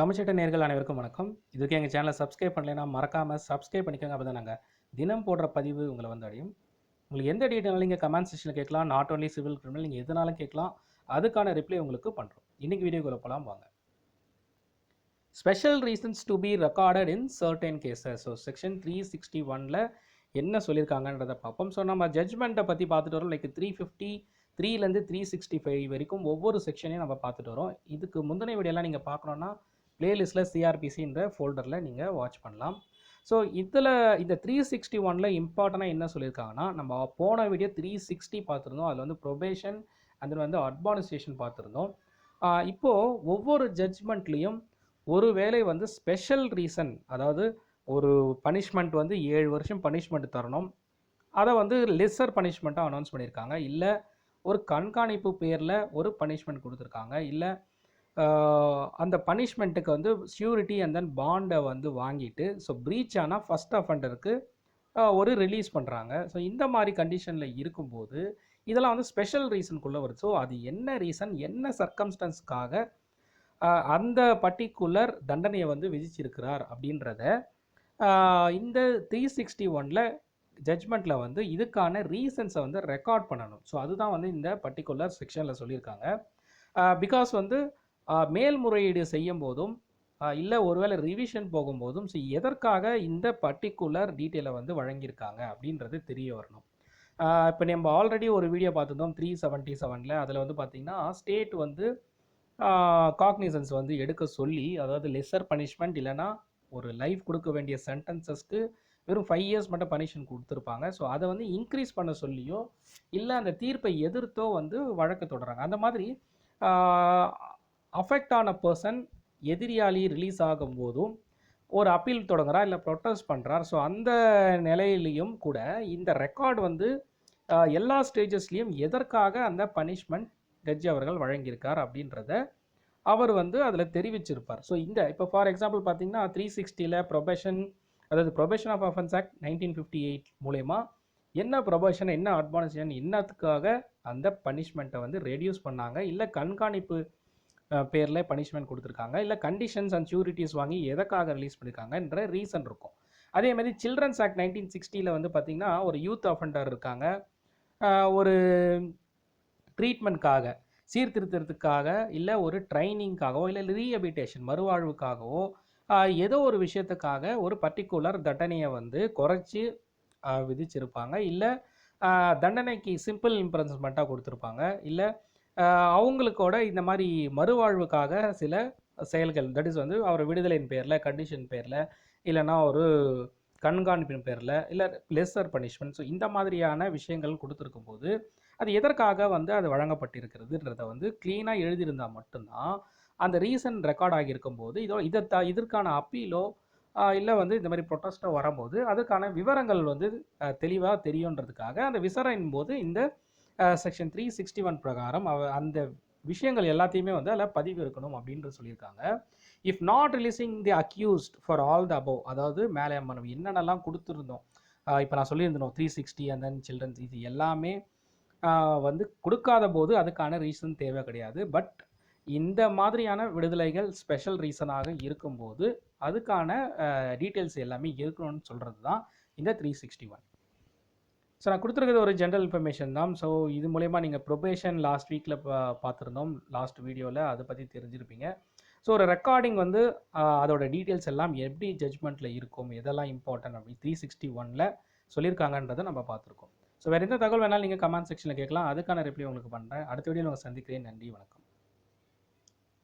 தமிழ்ச்சட்ட நேர்கள் அனைவருக்கும் வணக்கம். இதுக்கு எங்கள் சேனலை சப்ஸ்கிரைப் பண்ணலைன்னா மறக்காமல் சப்ஸ்கிரைப் பண்ணிக்கோங்க. அப்போ தான் நாங்கள் தினம் போடுற பதிவு உங்களை வந்து அடையும். உங்களுக்கு எந்த டீட்டெயிலும் நீங்கள் கமெண்ட் செக்ஷனில் கேட்கலாம். நாட் ஓன்லி சிவில் கிரிமினல் நீங்கள் எதுனாலும் கேட்கலாம். அதுக்கான ரிப்ளை உங்களுக்கு பண்ணுறோம் இன்றைக்கி வீடியோக்குள்ள போகலாம் வாங்க. Special reasons to be recorded in certain cases so section three sixty ஒனில் என்ன சொல்லியிருக்காங்கன்றதை பார்ப்போம். ஸோ நம்ம ஜட்ஜ்மெண்ட்டை பற்றி பார்த்துட்டு வரோம். லைக் த்ரீ ஃபிஃப்டி த்ரீலேருந்து த்ரீ சிக்ஸ்டி ஃபைவ் வரைக்கும் ஒவ்வொரு செக்ஷனையும் நம்ம பார்த்துட்டு வரோம். இதுக்கு முந்தின வீடியோலாம் நீங்கள் பார்க்கணுன்னா பிளேலிஸ்ட்டில் சிஆர்பிசின்ற ஃபோல்டரில் நீங்கள் வாட்ச் பண்ணலாம். ஸோ இதில் இந்த த்ரீ சிக்ஸ்டி ஒனில் இம்பார்ட்டனாக என்ன சொல்லியிருக்காங்கன்னா நம்ம போன வீடியோ த்ரீ சிக்ஸ்டி பார்த்துருந்தோம். அதில் வந்து ப்ரொபேஷன் அதில் வந்து அட்மானிஸ்ட்ரேஷன் பார்த்துருந்தோம். இப்போது ஒவ்வொரு ஜட்ஜ்மெண்ட்லேயும் ஒரு வேளை வந்து ஸ்பெஷல் ரீசன் அதாவது ஒரு பனிஷ்மெண்ட் வந்து ஏழு வருஷம் பனிஷ்மெண்ட் தரணும். அதை வந்து லெஸ்ஸர் பனிஷ்மெண்ட்டாக அனௌன்ஸ் பண்ணியிருக்காங்க. இல்லை ஒரு கண்காணிப்பு பேரில் ஒரு பனிஷ்மெண்ட் கொடுத்துருக்காங்க. இல்லை அந்த பனிஷ்மெண்ட்டுக்கு வந்து ஷியூரிட்டி அண்ட் தென் பாண்டை வந்து வாங்கிட்டு ஸோ ப்ரீச் ஆனால் ஃபஸ்ட் அஃபண்டருக்கு ஒரு ரிலீஸ் பண்ணுறாங்க ஸோ இந்த மாதிரி கண்டிஷனில் இருக்கும்போது இதெல்லாம் வந்து ஸ்பெஷல் ரீசனுக்குள்ளே வருது. ஸோ அது என்ன ரீசன் என்ன சர்க்கம்ஸ்டன்ஸ்க்காக அந்த பர்டிகுலர் தண்டனையை வந்து விதிச்சிருக்கிறார் அப்படின்றத இந்த த்ரீ சிக்ஸ்டி ஒனில் ஜட்ஜ்மெண்ட்டில் வந்து இதுக்கான ரீசன்ஸை வந்து ரெக்கார்ட் பண்ணணும். ஸோ அதுதான் வந்து இந்த பர்டிகுலர் செக்ஷனில் சொல்லியிருக்காங்க. பிகாஸ் வந்து மேல்முறையீடு செய்யும் போதும் இல்லை ஒருவேளை ரிவிஷன் போகும்போதும் ஸோ எதற்காக இந்த பர்டிகுலர் டீட்டெயிலை வந்து வழங்கியிருக்காங்க அப்படின்றது தெரிய வரணும். இப்போ நம்ம ஆல்ரெடி ஒரு வீடியோ பார்த்துருந்தோம் த்ரீ செவன்ட்டி செவனில் அதில் வந்து பார்த்திங்கன்னா ஸ்டேட் வந்து காக்னிசன்ஸ் வந்து எடுக்க சொல்லி அதாவது லெஸர் பனிஷ்மெண்ட் இல்லைன்னா ஒரு லைஃப் கொடுக்க வேண்டிய சென்டென்சஸ்க்கு வெறும் ஃபைவ் இயர்ஸ் மட்டும் பனிஷன் கொடுத்துருப்பாங்க. ஸோ அதை வந்து இன்க்ரீஸ் பண்ண சொல்லியோ இல்லை அந்த தீர்ப்பை எதிர்த்தோ வந்து வழக்கு தொடர்றாங்க. அந்த மாதிரி அஃபெக்ட் ஆன பர்சன் எதிரியாளி ரிலீஸ் ஆகும் போதும் ஒரு அப்பீல் தொடங்குறா இல்லை ப்ரொட்டஸ்ட் பண்ணுறார் ஸோ அந்த நிலையிலையும் கூட இந்த ரெக்கார்டு வந்து எல்லா ஸ்டேஜஸ்லேயும் எதற்காக அந்த பனிஷ்மெண்ட் ஜட்ஜி அவர்கள் வழங்கியிருக்கார் அப்படின்றத அவர் வந்து அதில் தெரிவிச்சிருப்பார். ஸோ இந்த இப்போ ஃபார் எக்ஸாம்பிள் பார்த்தீங்கன்னா த்ரீ சிக்ஸ்டியில் ப்ரொபேஷன் அதாவது probation of offence act nineteen fifty eight மூலயமா என்ன ப்ரொபேஷன் என்ன அட்வான்ஸ்டன் என்னத்துக்காக அந்த பனிஷ்மெண்ட்டை வந்து ரெடியூஸ் பண்ணாங்க இல்லை கண்காணிப்பு பேரில் பனிஷ்மெண்ட் கொடுத்துருக்காங்க. இல்லை கண்டிஷன்ஸ் அண்ட் ஷூரிட்டிஸ் வாங்கி எதற்காக ரிலீஸ் பண்ணியிருக்காங்கன்ற ரீசன் இருக்கும். அதே மாதிரி சில்ட்ரன்ஸ் ஆக்ட் நைன்டீன் சிக்ஸ்டியில் வந்து பார்த்திங்கன்னா ஒரு யூத் அஃபண்டர் இருக்காங்க. ஒரு ட்ரீட்மெண்ட்காக சீர்திருத்தத்துக்காக இல்லை ஒரு ட்ரைனிங்காகவோ இல்லை ரீஹபிலிட்டேஷன் மறுவாழ்வுக்காகவோ ஏதோ ஒரு விஷயத்துக்காக ஒரு பர்டிகுலர் தண்டனையை வந்து குறைச்சி விதிச்சிருப்பாங்க. இல்லை தண்டனைக்கு சிம்பிள் இம்ப்ரெஸ்மெண்ட்டாக கொடுத்துருப்பாங்க. இல்லை அவங்களுக்கோட இந்த மாதிரி மறுவாழ்வுக்காக சில செயல்கள். தட் இஸ் வந்து அவர் விடுதலையின் பேரில் கண்டிஷன் பேரில் இல்லைன்னா ஒரு கண்காணிப்பின் பேரில் இல்லை லெஸ்ஸர் பனிஷ்மெண்ட் ஸோ இந்த மாதிரியான விஷயங்கள் கொடுத்துருக்கும் போது அது எதற்காக வந்து அது வழங்கப்பட்டிருக்கிறதுன்றத வந்து க்ளீனாக எழுதியிருந்தால் மட்டும்தான் அந்த ரீசன் ரெக்கார்ட் ஆகியிருக்கும் போது இதோ இதை த இதற்கான அப்பீலோ இல்லை வந்து இந்த மாதிரி ப்ரொட்டஸ்ட்டோ வரும்போது அதுக்கான விவரங்கள் வந்து தெளிவாக தெரியுன்றதுக்காக அந்த விசாரணையின் போது இந்த செக்ஷன் த்ரீ சிக்ஸ்டி ஒன் பிரகாரம் அவ அந்த விஷயங்கள் எல்லாத்தையுமே வந்து அதில் பதிவு இருக்கணும் அப்படின்றது சொல்லியிருக்காங்க. If not releasing the accused for all the above அதாவது மேலே நம்ம என்னென்னலாம் கொடுத்துருந்தோம் இப்போ நான் சொல்லியிருந்தோம் three sixty and then childrens இது எல்லாமே வந்து கொடுக்காத போது அதுக்கான ரீசன் தேவை கிடையாது. பட் இந்த மாதிரியான விடுதலைகள் ஸ்பெஷல் ரீசனாக இருக்கும்போது அதுக்கான டீட்டெயில்ஸ் எல்லாமே இருக்கணும்னு சொல்கிறது தான் இந்த த்ரீ சிக்ஸ்டி ஒன் ஸோ நான் கொடுத்துருக்கிறது ஒரு ஜென்ரல் இன்ஃபர்மேஷன் தான். ஸோ இது மூலயமா நீங்கள் ப்ரொபேஷன் லாஸ்ட் வீக்கில் பார்த்துருந்தோம். லாஸ்ட் வீடியோவில் அதை பற்றி தெரிஞ்சிருப்பீங்க. ஸோ ஒரு ரெக்கார்டிங் வந்து அதோட டீட்டெயில்ஸ் எல்லாம் எப்படி ஜட்ஜ்மெண்ட்டில் இருக்கும்? எதெல்லாம் இம்பார்ட்டன்ட் அப்படி? த்ரீ சிக்ஸ்டி ஒனில் சொல்லியிருக்காங்கன்றதை நம்ம பார்த்துருக்கோம். ஸோ வேறு எந்த தகவல் வேணாலும் நீங்கள் கமெண்ட் செக்ஷனில் கேட்கலாம். அதுக்கான ரிப்ளை உங்களுக்கு பண்ணுறேன் அடுத்த வீடியோ உங்களை சந்திக்கிறேன். நன்றி வணக்கம்.